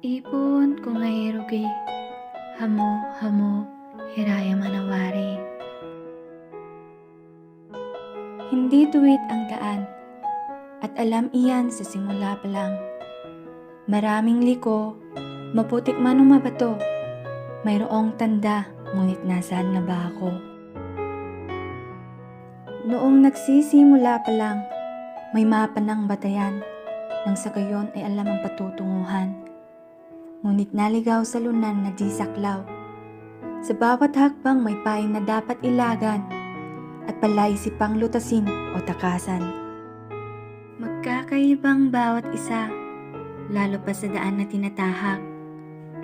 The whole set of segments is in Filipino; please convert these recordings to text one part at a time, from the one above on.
Ipon kung ngairugi, hamo hamo hiraya manawari. Hindi tuwid ang daan, at alam iyan sa simula pa lang. Maraming liko, maputik man o mabato, mayroong tanda, ngunit nasaan na ba ako? Noong nagsisimula pa lang, may mapa ng batayan, nang sa gayon ay alam ang patutunguhan. Ngunit naligaw sa lunan na di saklaw. Sa bawat hakbang may pain na dapat ilagan at palaisipang lutasin o takasan. Magkakaibang bawat isa, lalo pa sa daan na tinatahak.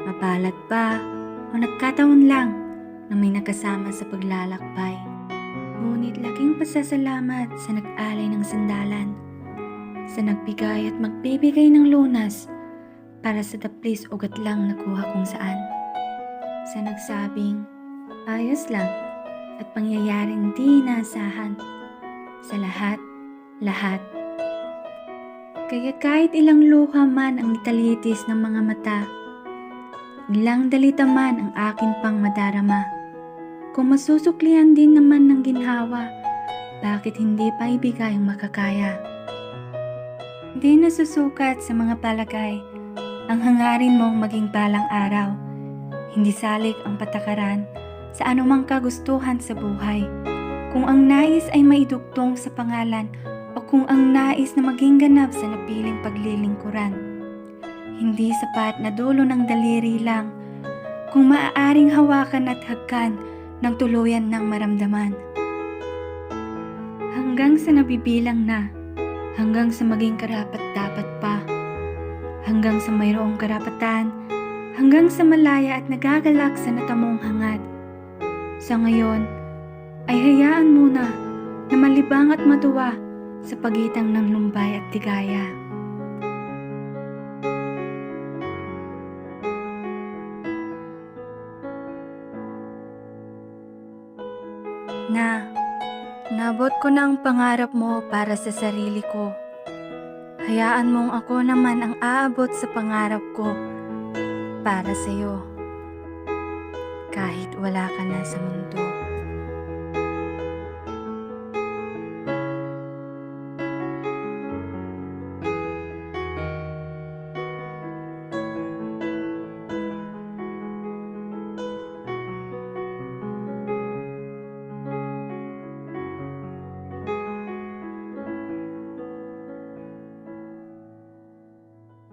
Mapalat pa o nagkataon lang na may nakasama sa paglalakbay. Ngunit laking pasasalamat sa nag-alay ng sandalan, sa nagbigay at magbibigay ng lunas para sa taplis ugat lang nakuha kung saan. Sa nagsabing, ayos lang at pangyayaring di inaasahan sa lahat, lahat. Kaya kahit ilang luha man ang italitis ng mga mata, ilang dalita man ang akin pang madarama, kung masusuklihan din naman ng ginhawa, bakit hindi pa ibigay ang makakaya? Hindi nasusukat sa mga palagay ang hangarin mong maging palang araw. Hindi salik ang patakaran sa anumang kagustuhan sa buhay. Kung ang nais ay maidugtong sa pangalan o kung ang nais na maging ganap sa napiling paglilingkuran. Hindi sapat na dulo ng daliri lang kung maaaring hawakan at hagkan ng tuluyan ng maramdaman. Hanggang sa nabibilang na, hanggang sa maging karapat dapat pa, hanggang sa mayroong karapatan, hanggang sa malaya at nagagalak sa natamong hangad. Sa ngayon, ay hayaan muna na malibang at matuwa sa pagitan ng lumbay at tigaya. Na, nabot ko na ang pangarap mo para sa sarili ko. Hayaan mong ako naman ang aabot sa pangarap ko para sa iyo. Kahit wala ka na sa mundo.